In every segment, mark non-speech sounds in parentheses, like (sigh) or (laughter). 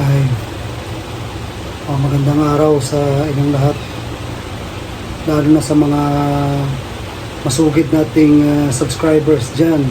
Ay, oh, magandang araw sa inyong lahat. Lalo na sa mga masugid nating uh, subscribers dyan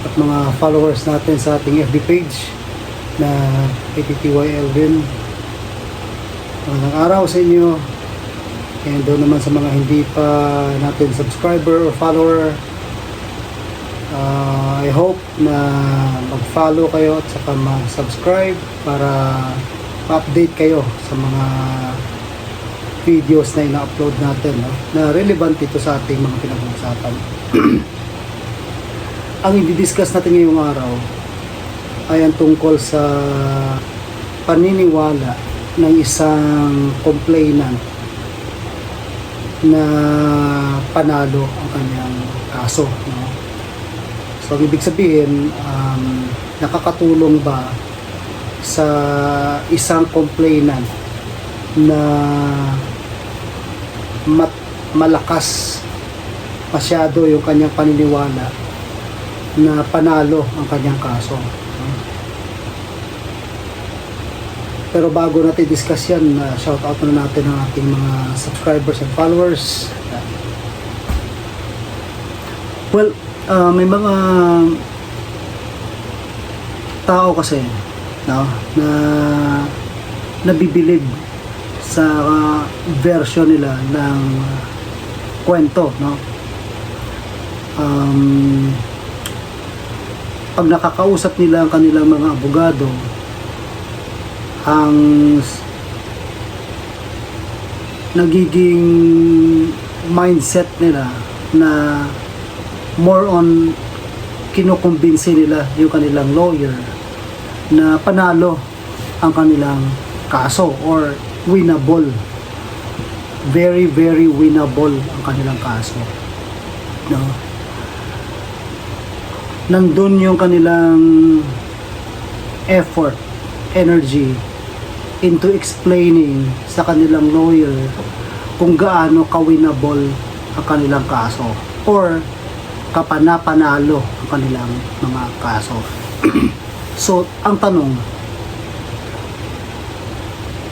at mga followers natin sa ating FB page na PTTY Elvin. Magandang araw sa inyo. And doon naman sa mga hindi pa natin subscriber or follower, Uh, I hope na mag-follow kayo at saka mag-subscribe para ma-update kayo sa mga videos na ina-upload natin no? na relevant ito sa ating mga pinag-uusapan. (clears throat) ang i-discuss natin ngayong araw ay ang tungkol sa paniniwala ng isang complainant na panalo ang kanyang kaso. No? So, ibig sabihin, um, nakakatulong ba sa isang complainant na mat, malakas masyado yung kanyang paniniwala na panalo ang kanyang kaso. Pero bago natin discuss yan, uh, shout out na natin ang ating mga subscribers and followers. Well, Ah, may mga tao kasi no na nabibilib sa uh, version nila ng kwento no. Um, pag nakakausap nila ang kanilang mga abogado ang nagiging mindset nila na more on kinukumbinsi nila yung kanilang lawyer na panalo ang kanilang kaso or winnable. Very very winnable ang kanilang kaso. No? Nandun yung kanilang effort energy into explaining sa kanilang lawyer kung gaano ka-winnable ang kanilang kaso or kapana-panalo ang kanilang mga kaso. (clears throat) so, ang tanong,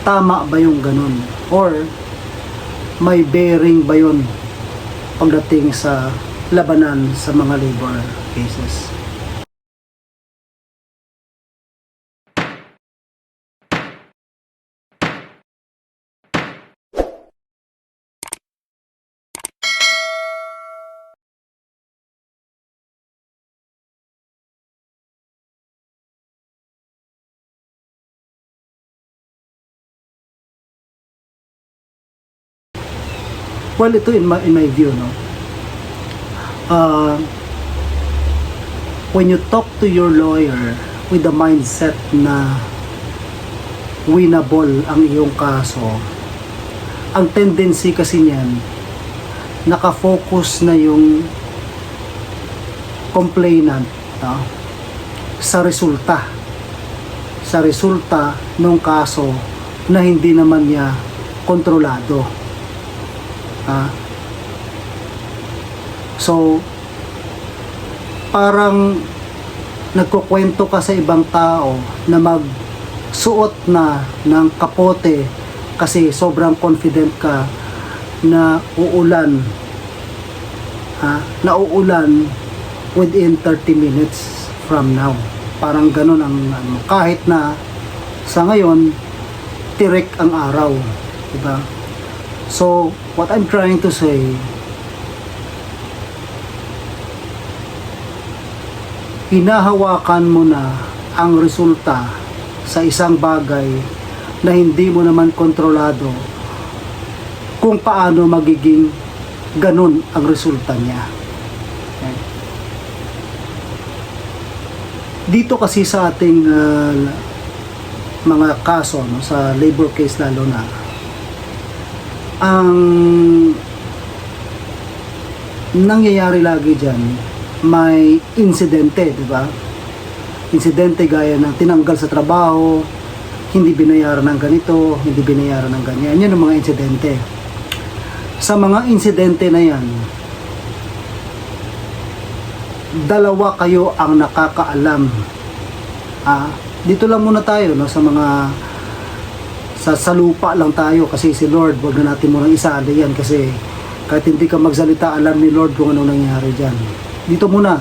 tama ba yung ganun? Or, may bearing ba yun pagdating sa labanan sa mga labor cases? Well, ito in my, in my view, no? Uh, when you talk to your lawyer with the mindset na winnable ang iyong kaso, ang tendency kasi niyan, nakafocus na yung complainant no? sa resulta. Sa resulta ng kaso na hindi naman niya kontrolado. Ah. So, parang nagkukwento ka sa ibang tao na magsuot na ng kapote kasi sobrang confident ka na uulan ha, na uulan within 30 minutes from now. Parang ganun ang ano, kahit na sa ngayon tirik ang araw, diba? So, what I'm trying to say, hinahawakan mo na ang resulta sa isang bagay na hindi mo naman kontrolado kung paano magiging ganun ang resulta niya. Dito kasi sa ating uh, mga kaso no, sa labor case lalo na ang nangyayari lagi dyan, may insidente, di ba? Insidente gaya ng tinanggal sa trabaho, hindi binayaran ng ganito, hindi binayaran ng ganyan. Yan ang mga insidente. Sa mga insidente na yan, dalawa kayo ang nakakaalam ah, dito lang muna tayo no sa mga sa, sa lupa lang tayo kasi si Lord wag na natin munang isali yan kasi kahit hindi ka magsalita alam ni Lord kung ano nangyari dyan. Dito muna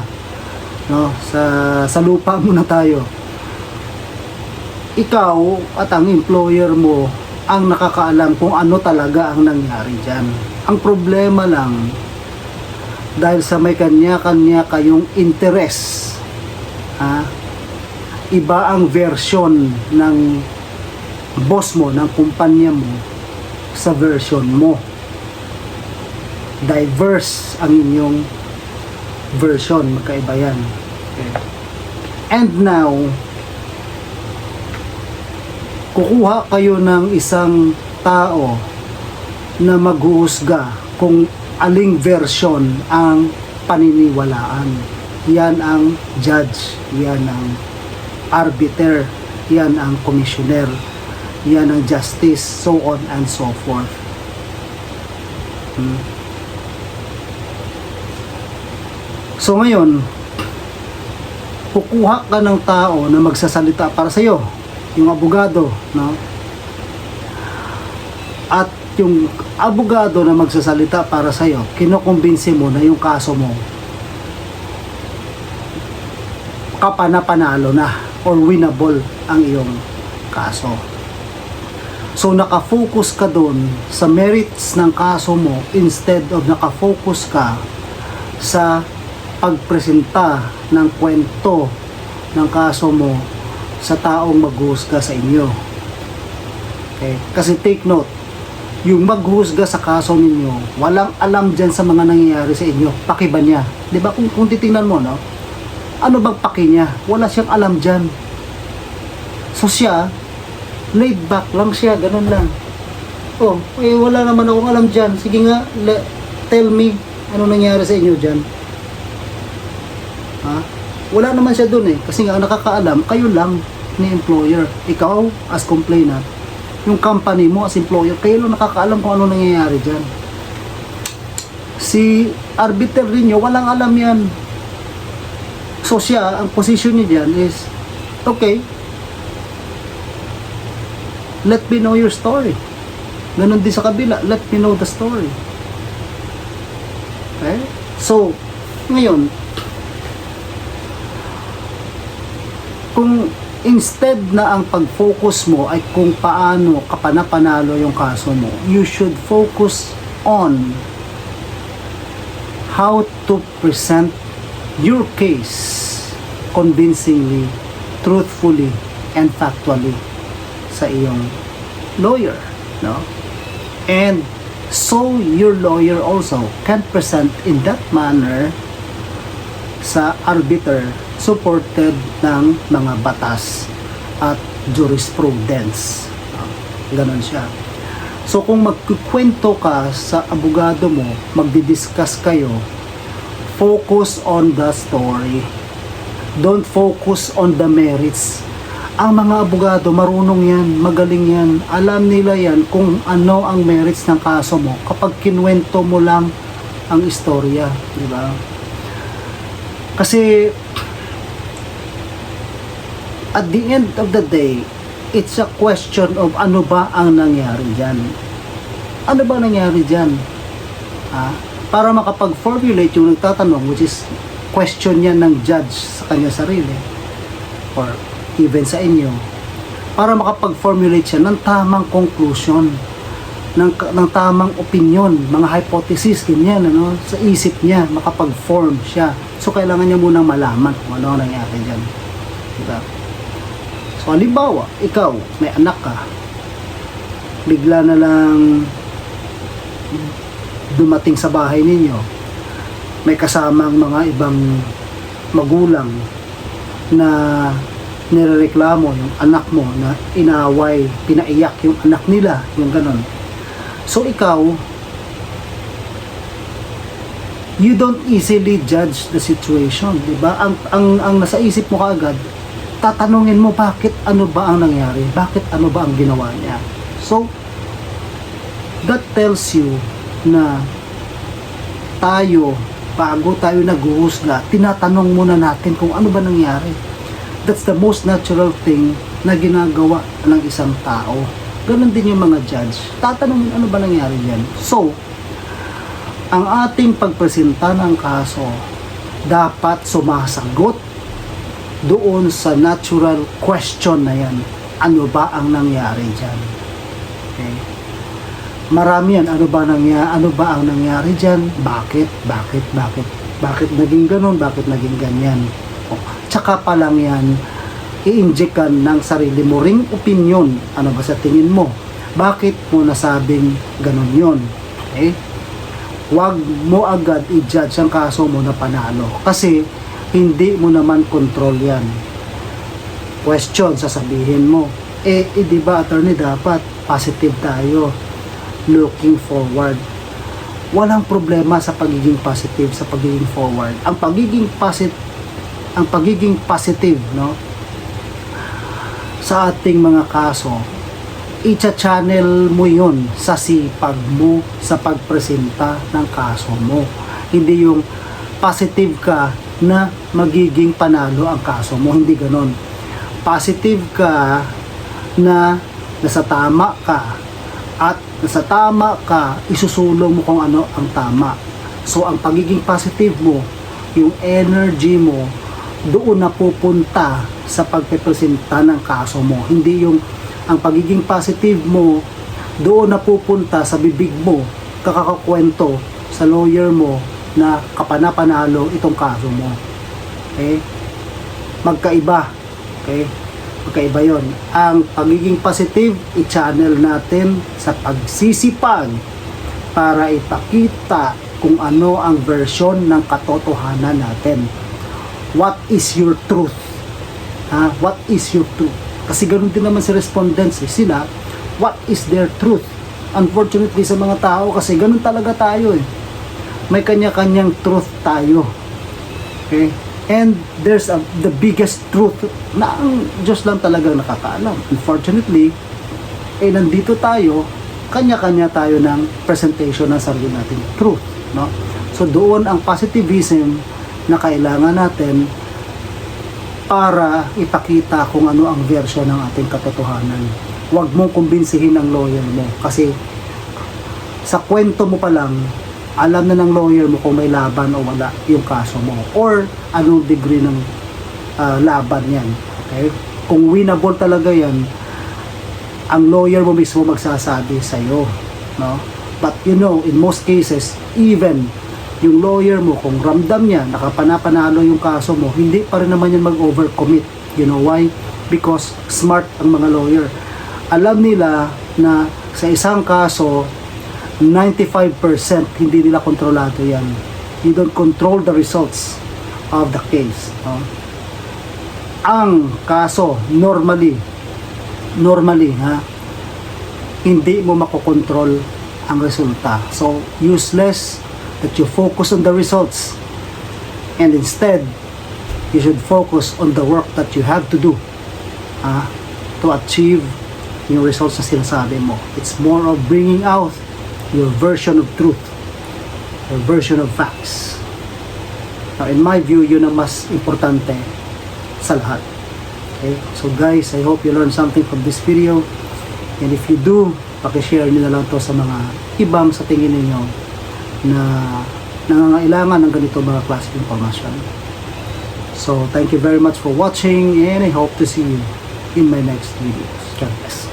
no? Sa sa lupa (laughs) muna tayo. Ikaw at ang employer mo ang nakakaalam kung ano talaga ang nangyari dyan. Ang problema lang dahil sa may kanya-kanya kayong interest ha? Iba ang version ng boss mo, ng kumpanya mo sa version mo. Diverse ang inyong version, magkaiba yan. Okay. And now, kukuha kayo ng isang tao na maghuhusga kung aling version ang paniniwalaan. Yan ang judge, yan ang arbiter, yan ang commissioner, yan ang justice, so on and so forth. Hmm. So ngayon, kukuha ka ng tao na magsasalita para sa iyo, yung abogado, no? At yung abogado na magsasalita para sa iyo, kinukumbinsi mo na yung kaso mo kapana-panalo na or winnable ang iyong kaso. So nakafocus ka doon sa merits ng kaso mo instead of nakafocus ka sa pagpresenta ng kwento ng kaso mo sa taong maghuhusga sa inyo. Okay? Kasi take note, yung maghuhusga sa kaso ninyo, walang alam dyan sa mga nangyayari sa inyo. Pakiba niya. Di ba? Kung, kung titingnan mo, no? Ano bang paki niya? Wala siyang alam dyan. So siya, laid back lang siya, ganun lang. Oh, eh wala naman akong alam dyan. Sige nga, le- tell me, ano nangyari sa inyo dyan? Ha? Wala naman siya dun eh. Kasi nga, nakakaalam, kayo lang ni employer. Ikaw, as complainant, yung company mo as employer, kayo lang nakakaalam kung ano nangyayari dyan. Si arbiter rin nyo, walang alam yan. So siya, ang position niya dyan is, okay, let me know your story. Ganon din sa kabila, let me know the story. Okay? So, ngayon, kung instead na ang pag-focus mo ay kung paano kapanapanalo yung kaso mo, you should focus on how to present your case convincingly, truthfully, and factually sa iyong lawyer, no? And so your lawyer also can present in that manner sa arbiter supported ng mga batas at jurisprudence. No? Ganon siya. So kung magkukwento ka sa abogado mo, magdi-discuss kayo, focus on the story. Don't focus on the merits. Ang mga abogado, marunong yan, magaling yan. Alam nila yan kung ano ang merits ng kaso mo kapag kinwento mo lang ang istorya. Di ba? Kasi at the end of the day, it's a question of ano ba ang nangyari dyan. Ano ba nangyari dyan? Ah, para makapag-formulate yung nagtatanong, which is question niya ng judge sa kanya sarili or even sa inyo para makapag-formulate siya ng tamang conclusion ng, ng tamang opinion, mga hypothesis, ganyan, ano, sa isip niya, makapag-form siya. So, kailangan niya munang malaman kung ano ang nangyari dyan. Diba? So, halimbawa, ikaw, may anak ka, bigla na lang dumating sa bahay ninyo, may kasamang mga ibang magulang na nirereklamo yung anak mo na inaway, pinaiyak yung anak nila, yung ganon. So ikaw, you don't easily judge the situation, di ba? Ang, ang, ang nasa isip mo kaagad, tatanungin mo bakit ano ba ang nangyari, bakit ano ba ang ginawa niya. So, that tells you na tayo, bago tayo naghuhusga, tinatanong muna natin kung ano ba nangyari. That's the most natural thing na ginagawa ng isang tao. Ganon din yung mga judge. Tatanungin ano ba nangyari yan. So, ang ating pagpresenta ng kaso dapat sumasagot doon sa natural question na yan. Ano ba ang nangyari dyan? Okay. Marami yan. Ano ba, nangyari, ano ba ang nangyari dyan? Bakit? Bakit? Bakit? Bakit naging ganun? Bakit naging ganyan? O, tsaka pa lang yan, i-inject ka ng sarili mo ring opinion. Ano ba sa tingin mo? Bakit mo nasabing ganun yon? Okay? Huwag mo agad i-judge ang kaso mo na panalo. Kasi, hindi mo naman control yan. Question, sasabihin mo. Eh, eh di ba, attorney, dapat positive tayo. Looking forward. Walang problema sa pagiging positive, sa pagiging forward. Ang pagiging positive, ang pagiging positive, no? Sa ating mga kaso, i-channel mo yun sa sipag mo sa pagpresenta ng kaso mo. Hindi yung positive ka na magiging panalo ang kaso mo. Hindi ganon. Positive ka na nasa tama ka at nasa tama ka, isusulong mo kung ano ang tama. So, ang pagiging positive mo, yung energy mo, doon na pupunta sa pagpepresenta ng kaso mo. Hindi yung ang pagiging positive mo, doon na pupunta sa bibig mo, kakakakwento sa lawyer mo na kapanapanalo itong kaso mo. Okay? Magkaiba. Okay? Magkaiba yon. Ang pagiging positive, i-channel natin sa pagsisipag para ipakita kung ano ang version ng katotohanan natin. What is your truth? Ha? What is your truth? Kasi ganoon din naman si respondents eh. Sila, what is their truth? Unfortunately sa mga tao kasi ganun talaga tayo eh. May kanya-kanyang truth tayo. Okay? And there's a, the biggest truth na ang Diyos lang talaga nakakaalam. Unfortunately, eh nandito tayo, kanya-kanya tayo ng presentation ng sarili nating truth. No? So doon ang positivism na kailangan natin para ipakita kung ano ang version ng ating katotohanan. Huwag mong kumbinsihin ang lawyer mo kasi sa kwento mo pa lang, alam na ng lawyer mo kung may laban o wala yung kaso mo or anong degree ng ah, laban yan. Okay? Kung winnable talaga yan, ang lawyer mo mismo magsasabi sa iyo, no? But you know, in most cases, even yung lawyer mo, kung ramdam niya, nakapanapanalo yung kaso mo, hindi pa rin naman yan mag-overcommit. You know why? Because smart ang mga lawyer. Alam nila na sa isang kaso, 95% hindi nila kontrolado yan. You don't control the results of the case. No? Ang kaso, normally, normally, ha, hindi mo makokontrol ang resulta. So, useless that you focus on the results. And instead, you should focus on the work that you have to do ah, to achieve yung results na sinasabi mo. It's more of bringing out your version of truth, your version of facts. Now, in my view, yun ang mas importante sa lahat. Okay? So guys, I hope you learned something from this video. And if you do, pakishare nyo na lang to sa mga ibang sa tingin ninyo na nangangailangan ng ganito mga klase of information. So, thank you very much for watching and I hope to see you in my next videos. God bless.